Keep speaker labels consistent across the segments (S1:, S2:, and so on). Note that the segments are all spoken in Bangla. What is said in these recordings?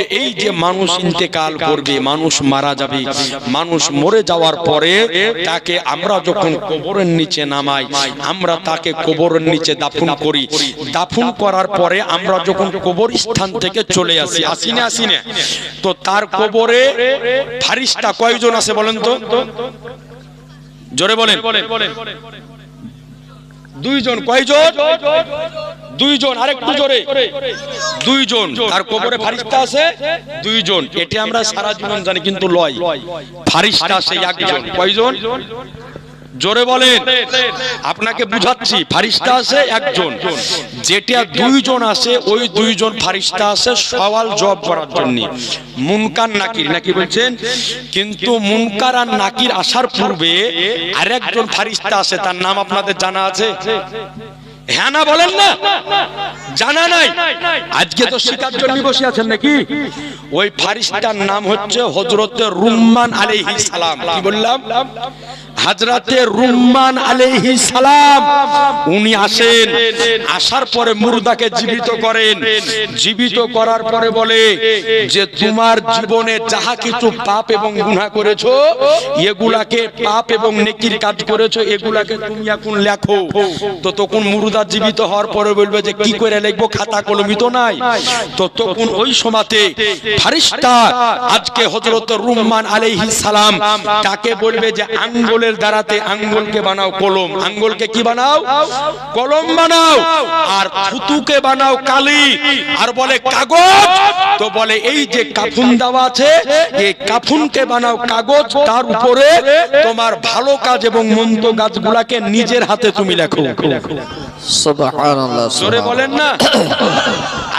S1: যে এই যে মানুষ ইন্তেকাল করবে, মানুষ মারা যাবে, মানুষ মরে যাওয়ার পরে তাকে আমরা যখন কবরের নিচে নামাই, আমরা তাকে কবরের নিচে দাফন করি। দাফন করার পরে আমরা যখন কবর স্থান থেকে চলে আসি আসি না আসি না? তো তার কবরে ফারিস্তা কয়জন আছে বলেন তো? জোরে বলেন। দুইজন, কয়জন? দুইজন আরেকটু জোরে। দুইজন। তার কবরে ফারিস্তা আছে দুইজন। এটি আমরা সারা জীবন জানি কিন্তু লয়। ফারিস্তা সেই একজন। কয়জন? জোরে বলেন। আপনাকে বুঝাচ্ছি ফারিস্তা আছে একজন। যেটা দুইজন আছে ওই দুইজন ফারিস্তা আছে সওয়াল জব করার জন্য। মুনকার নাকির নাকি বলছেন? কিন্তু মুনকার আর নাকির আসার পূর্বে আরেকজন ফারিস্তা আছে তার নাম আপনাদের জানা আছে? হ্যাঁ না বলেন না। জানা নাই। আজকে তো শিকার জন্য বসে আছেন নাকি? ওই ফারিস্তার নাম হচ্ছে হজরত রুম্মান আলাইহিস সালাম। কি বললাম? হাজরাতে রুম্মান আলাইহি সালাম। উনি আসেন আসার পরে মুর্দাকে জীবিত করেন। জীবিত করার পরে বলে যে তোমার জীবনে যাহা কিছু পাপ এবং গুনাহ করেছ এগুলাকে পাপ এবং নেকির কাজ করেছ এগুলাকে তুমি এখন লেখো। তো তখন মুর্দা জীবিত হওয়ার পরে বলবে যে কি করে লিখব? খাতা কলমি তো নাই? তো তখন ওই সময়তে ফারিস্তা আজকে হযরত রুম্মান আলাইহিস সালাম তাকে বলবে যে আঙ্গুলের দ্বারাতে আঙ্গুলকে বানাও কলম। আঙ্গুলকে কি বানাও? কলম বানাও। আর থুতুকে বানাও কালি। আর বলে কাগজ। তো বলে এই যে কাফুন দেওয়া আছে এই কাফুনকে বানাও কাগজ। তার উপরে তোমার ভালো কাজ এবং মন্দ কাজগুলাকে নিজের হাতে তুমি লেখো।
S2: সুবহানাল্লাহ
S1: জোরে বলেন না।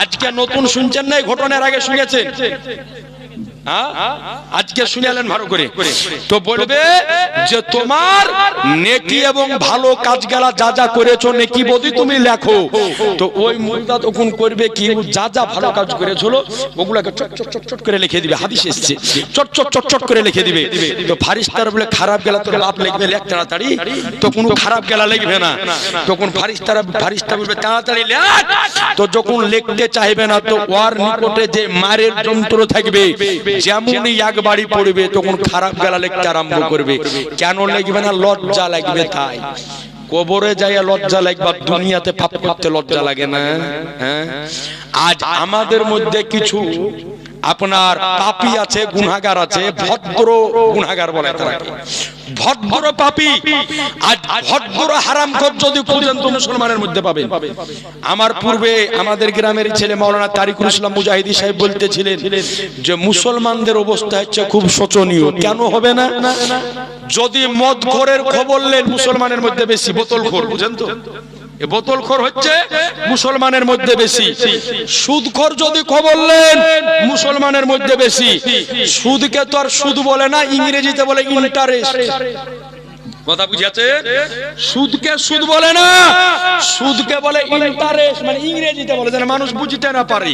S1: আজকে নতুন শুনছেন না এই ঘটনার আগে শুনেছেন? আজকে শুনালেন ভালো করে। তো বলবে যে তোমার নেকি এবং ভালো কাজ গেলা যা যা করেছ, নেকি বদি তুমি লেখো। তো ওই মুলদা তখন করবে কি? যা যা ভালো কাজ করেছিল, ওগুলাকে চট চট চট চট করে লিখে দিবে। হাদিস এসছে। চট চট চট চট করে লিখে দিবে। তো ফারিস্তার বলে, খারাপ গেলা তো লাভ লিখবে লেখ তাড়াতাড়ি। তো কোনো খারাপ গেলা লিখবে না। তখন ফারিস্তারা, ফারিস্তা বলবে, তাড়াতাড়ি লেখ। তো যখন লিখতে চাইবে না, তো ওর নিকটে যে মারের যন্ত্র থাকবে যেমনই এক বাড়ি পড়বে তখন খারাপ গেলা লিখতে আরম্ভ করবে। কেন লিখবে না? লজ্জা লাগবে তাই। কবরে যাইয়া লজ্জা লাগবে দুনিয়াতে পাপ করতে লজ্জা লাগে না হ্যাঁ? আজ আমাদের মধ্যে কিছু আপনার পাপি আছে গুনাগার আছে, ভদ্র গুনাগার বলে তারাকে ভদ্র পাপি। আজ ভদ্র হারামখোর যদি খুঁজেন তো মুসলমানের মধ্যে পাবেন আমার পূর্বে আমাদের গ্রামের ছেলে মাওলানা তারিকুল ইসলাম মুজাহিদি সাহেব বলতেছিলেন যে, মুসলমানদের অবস্থা হচ্ছে খুব শোচনীয়। কেন হবে না? যদি মদ খোরের খবর নেন মুসলমানের মধ্যে বেশি, বোতল খোর, বুঝেন তো? বোতলখোর হচ্ছে মুসলমানের মধ্যে বেশি। সুদখোর যদি খবর নেন, মুসলমানের মধ্যে বেশি। সুদকে তো আর সুদ বলে না, ইংরেজিতে বলে ইন্টারেস্ট কথা বুঝিয়াছে? সুদকে সুদ বলে না, সুদকে বলে ইন্টারেস্ট মানে ইংরেজিতে বলে যেন মানুষ বুঝতে না পারে।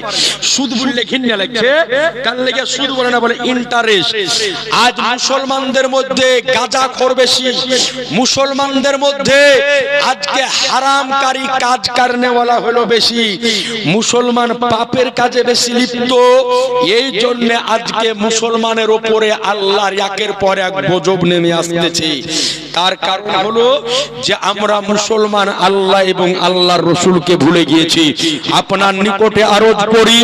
S1: সুদ বললে ঘিন্না লাগছে তার লেগে সুদ বলে না বলে ইন্টারেস্ট আজ মুসলমানদের মধ্যে গাঁজা খোর বেশি। মুসলমানদের মধ্যে আজকে হারামকারী কাজ কারণেওয়ালা হলো বেশি। মুসলমান পাপের কাজে বেশি লিপ্ত। এই জন্য আজকে মুসলমানের ওপরে আল্লাহর একের পর এক গজব নেমে আসতেছে। তার কারণ হলো যে আমরা মুসলমান আল্লাহ এবং আল্লাহর রসুলকে ভুলে গিয়েছি। আপনার নিকটে আরজ করি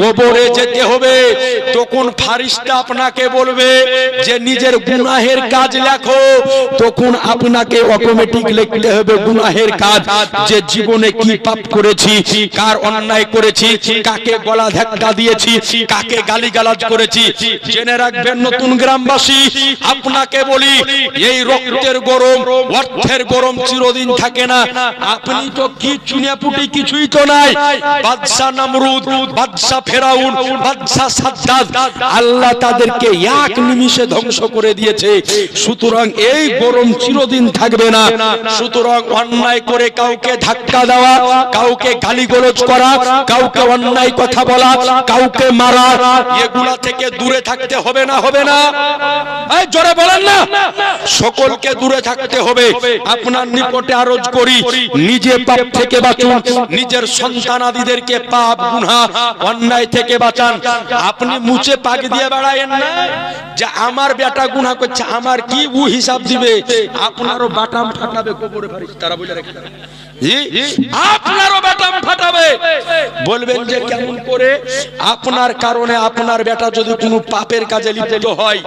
S1: কবরে যেতে হবে। তখন ফারিস্তা আপনাকে বলবে যে নিজের গুনাহের কাজ লেখো। তখন আপনাকে অটোমেটিক লিখতে হবে গুনাহের কাজ, যে জীবনে কি পাপ করেছি, কার অন্যায় করেছি, কাকে গলা ধাক্কা দিয়েছি, কাকে গালিগালাজ করেছি। জেনে রাখবেন নতুন গ্রামবাসী, আপনাকে বলি, এই রক্তের গরম, অর্থের গরম চিরদিন থাকে না। আপনি তো কি চুনিয়াপুটি কিছুই তো নাই। বাদশা নামরুদ, বাদশা ফেরাউন, বাদশা সাদ্দাদ আল্লাহ তাদেরকে এক নিমিষে ধ্বংস করে দিয়েছে। সুতরাং এই গরম চিরদিন থাকবে না। সুতরাং অন্যায় করে কাউকে ধাক্কা দেওয়া, কাউকে গালিগোলজ করা, কাউকে অন্যায় কথা বলা, কাউকে মারা, এগুলা থেকে দূরে থাকতে হবে না হবে না। জোরে বলেন না। সকলকে দূরে থাকতে হবে। আপনার নিকটে আরজ করি, নিজে পাপ থেকে বাঁচুন, নিজের সন্তানাদিদেরকে পাপ গুনা অন্যায় থেকে বাঁচান। আপনি মুছে পাক দিয়ে বেড়ায়েন না যে আমার বেটা গুনা করছে, আমার কি উ হিসাব দিবে? আপনারও বাটাম ফাটাবে কবরে ফারিস তারা বলে রেখে দেন। জি আপনারও বাটাম ফাটাবে। বলবেন যে কেমন করে? আপনার কারণে আপনার বেটা যদি কোনো পাপের কাজে লিপ্ত হয়,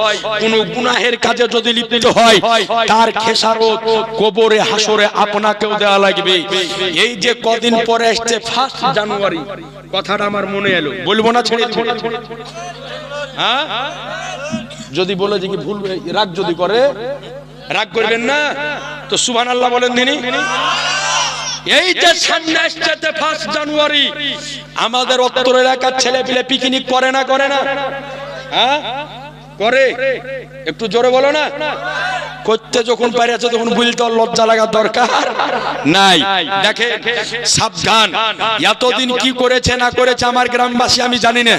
S1: কোনো গুনাহের কাজে যদি লিপ্ত হয়, তার খেসারত কবরে হাসরে আপনাকেও দেওয়া লাগবে। এই যে কদিন পরে আসছে ফার্স্ট জানুয়ারি কথাটা আমার মনে এলো। বলব না ছেড়ে হ্যাঁ? যদি বলে যে কি ভুল রাগ যদি করে, রাগ করবেন না? তো সুবহান আল্লাহ বলেন দিনি এই যে সামনে আসছে ফার্স্ট জানুয়ারি আমাদের উত্তর এলাকার ছেলে পিলে পিকনিক করে না করে না? হ্যাঁ? করে? একটু জোরে বলো না? করতে যখন পারে আছে তখন বুঝতে লজ্জা লাগার দরকার। নাই। দেখে সাবধান। এতদিন কি করেছে না করেছে আমার গ্রামবাসী আমি জানি না।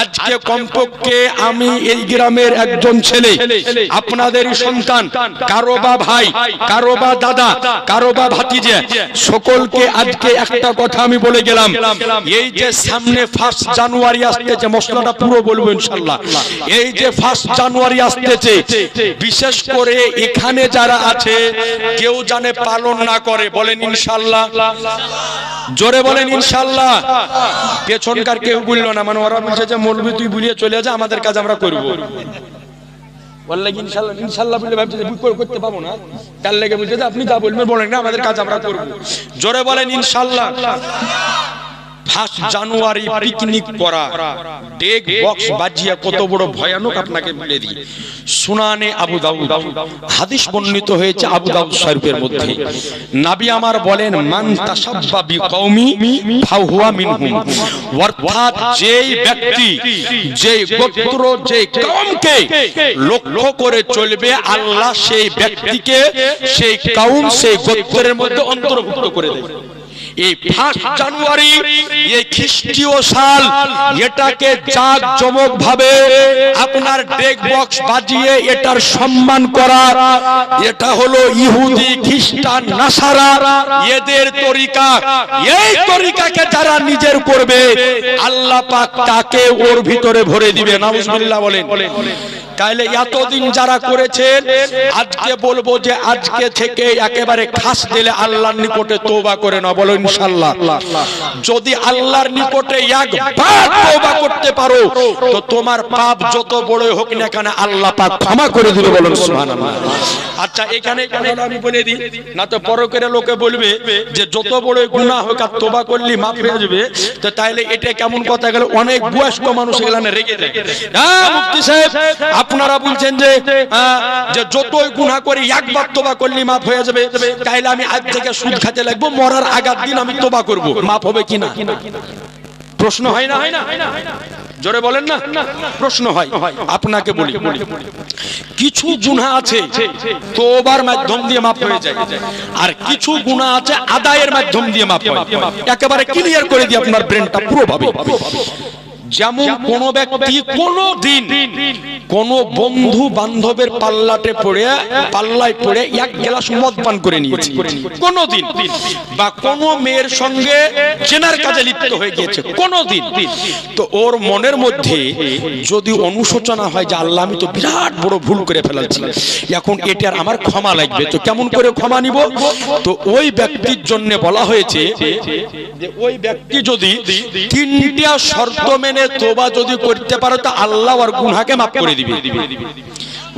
S1: আজকে কমপক্ষে আমি এই গ্রামের একজন ছেলে। আপনাদেরই সন্তান, কারও বা ভাই, কারও বা দাদা, কারও বা ভাতিজে, সকলকে আজকে একটা কথা আমি বলে গেলাম। এই যে সামনে ফার্স্ট জানুয়ারি আসতেছে, মশলাটা পুরো বলব ইনশাল্লাহ। এই যে ফার্স্ট জানুয়ারি আসতেছে, বিশেষ করে এখানে যারা আছে, কেউ জানে পালন না করে, বলেন ইনশাল্লাহ। জোরে বলেন ইনশাল্লাহ। পেছনকার কেউ বলল না মানে ওরা বলছে যে মৌলবি তুই বুলিয়ে চলে যা, আমাদের কাজ আমরা করব। করতে না। লেগে আপনি যা বলবেন, বলেন না, আমাদের কাজ আমরা করব। জোরে বলেন ইনশাল্লাহ। ফার্স্ট জানুয়ারি পিকনিক করা। ডেক বক্স বাজিয়া কত বড় ভয়ানক আপনাকে দিই। সুনানে আবু দাউদ। হাদিস বর্ণিত হয়েছে আবু দাউদ শরীফের মধ্যে। নাবি আমার বলেন, মান তাসাব্বা ফাহুয়া মিনহুম। অর্থাৎ যেই ব্যক্তি, যেই গোত্র, যেই কওমকে লক্ষ্য করে চলবে, আল্লাহ সেই ব্যক্তিকে, সেই কওম সেই গোত্রের মধ্যে অন্তর্ভুক্ত করে দেবে এই ফার্স্ট জানুয়ারি, এই খ্রিস্টীয় সাল, এটাকে জাক জমক ভাবে আপনার ডেক বক্স বাজিয়ে এটার সম্মান করা। এটা হলো ইহুদি খ্রিস্টান নাসারা। এদের তরিকা, এই তরিকাকে যারা নিজের করবে, আল্লাহ পাক তাকে ওর ভিতরে ভরে দিবে নাউজুবিল্লাহ বলেন। তাইলে এতদিন যারা করেছেন, আজকে বলব যে আজকে থেকে একেবারে খাস দিলে আল্লাহর নিকটে তোবা করে না বলো ইনশাল্লাহ যদি আল্লাহর নিকটে একবার তোবা করতে পারো, তো তোমার পাপ যত বড় হোক না কেন আল্লাহ পাক ক্ষমা করে দিবে বলুন সুবহানাল্লাহ। আচ্ছা এখানে আমি বলে দিই, না তো পর করে লোকে বলবে যে যত বড় গুনাহ হোক আর তোবা করলি মাফ হয়ে যাবে, তো তাইলে এটা কেমন কথা গেল? অনেক বয়স্ক মানুষ এগুলো রেগে যায় হ্যাঁ মুফতি সাহেব আপনারা বলছেন যে যে যতই গুনাহ করি একবার তোবা করলি মাফ হয়ে যাবে। তাইলে আমি আজ থেকে সুদ খাতে লাগবো, মরার আগার দিন আমি তোবা করব। মাফ হবে কিনা প্রশ্ন হয় না? জোরে বলেন না। প্রশ্ন হয়। আপনাকে বলি। কিছু গুনাহ আছে তোবার মাধ্যম দিয়ে মাফ হয়ে যায়। আর কিছু গুনাহ আছে আদায়ের মাধ্যম দিয়ে মাফ হয়। একেবারে ক্লিয়ার করে দিয়ে আপনার ব্রেনটা পুরো ভাবে যেমন কোন ব্যক্তি কোন দিন কোন বন্ধু বান্ধবের পাল্লাটে পড়ে, পাল্লায় পড়ে এক গ্লাস মদ পান করে নিয়েছে। কোন দিন বা কোন মেয়ের সঙ্গে চেনার কাজে লিপ্ত হয়ে গিয়েছে। কোন দিন তো ওর মনের মধ্যে যদি অনুশোচনা হয় যে আল্লাহ, আমি তো বিরাট বড় ভুল করে ফেলাচ্ছি এখন এটার আমার ক্ষমা লাগবে। তো কেমন করে ক্ষমা নিব? তো ওই ব্যক্তির জন্য বলা হয়েছে যে ওই ব্যক্তি যদি তিনটা শর্ত মেনে তোবা যদি করতে পারো, তো আল্লাহ আর গুনহাকে মাফ করে দিবে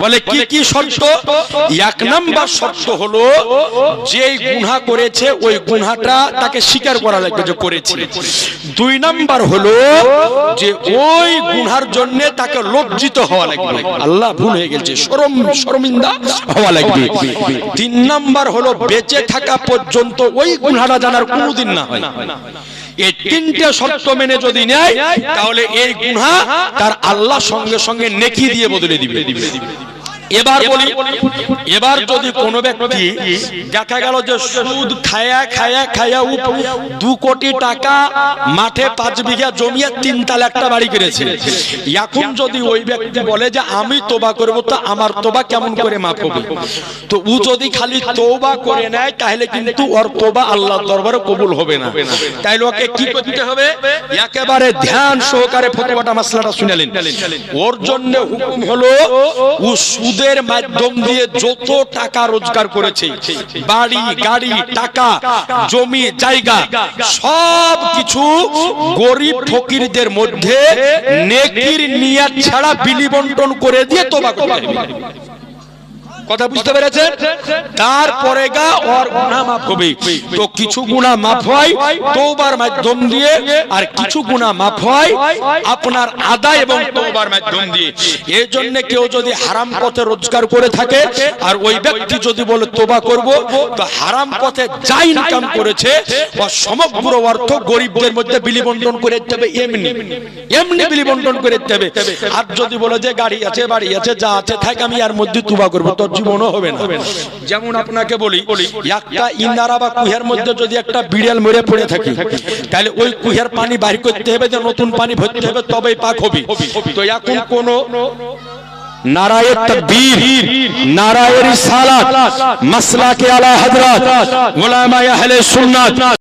S1: বলে, কি কি শর্ত? এক নাম্বার শর্ত হলো, যে গুনহা করেছে, ওই গুনহাটা তাকে স্বীকার করা লাগবে যে করেছে। দুই নাম্বার হলো, যে ওই গুনহার জন্য তাকে লজ্জিত হওয়া লাগবে। আল্লাহ ভুল হয়ে গেছে, শরম, শর্মিন্দা হওয়া লাগবে। তিন নাম্বার হলো, বেঁচে থাকা পর্যন্ত ওই গুনহাটা জানার কোনোদিন না হয়। এই তিনটে শর্ত মেনে যদি নেয়, তাহলে এই গুনহা তার আল্লাহ সঙ্গে সঙ্গে নেকি দিয়ে বদলে দিবে। এবার বলি এবার যদি কোনো ব্যক্তি দেখা গেল যে সুদ খায়া খায়া খায়া উপ দু কোটি টাকা মাঠে পাঁচ বিঘা জমিয়ে তিন তাল একটা বাড়ি করেছে। এখন যদি ওই ব্যক্তি বলে যে আমি তোবা করব তো আমার তোবা কেমন করে মাফ হবে? তো ও যদি খালি তোবা করে নেয় তাহলে কিন্তু ওর তোবা আল্লাহর দরবারে কবুল হবে না। তাইলে ওকে কি করতে হবে? একেবারে ধ্যান সহকারে ফতোয়াটা মাসলাটা শুনালেন ওর জন্য হুকুম হলো ও সুদের মাধ্যম দিয়ে যত টাকা রোজগার করেছে, বাড়ি, গাড়ি, টাকা, জমি, জায়গা, সব কিছু গরিব ফকিরদের মধ্যে নেকির নিয়াত ছাড়া বিলিবন্টন করে দিয়ে হবে। কথা বুঝতে পেরেছেন? তারপরে গা ওর গুনাহ মাফ হবে। তো কিছু গুনাহ মাফ হয়, তওবার মাধ্যম দিয়ে, আর কিছু গুনাহ মাফ হয় আপনার আদায় এবং তওবার মাধ্যম দিয়ে। এই জন্য কেউ যদি হারাম পথে রোজগার করে থাকে, আর ওই ব্যক্তি যদি বলে তোবা করব, তো হারাম পথে যা ইনকাম করেছে সমগ্র অর্থ গরিবদের মধ্যে বিলি বন্টন করে হবে, এমনি। এমনি বিলি বন্টন করে হবে। আর যদি বলে যে গাড়ি আছে, বাড়ি আছে, যা আছে, থাক, আমি আর মধ্যে তুবা করব। তোর জীবনও হবে না। যেমন আপনাকে বলি একটা ইনারা বা কুহের মধ্যে যদি একটা বিড়াল মরে পড়ে থাকে তাহলে ওই কুহের পানি বাহির করতে হবে যে নতুন পানি ভরতে হবে তবেই পাক হবে। তো এখন কোন নারায়ের তকবীর নারায়ের সালাত মাসলা কে আলা হযরত উলামা আহলে সুন্নাত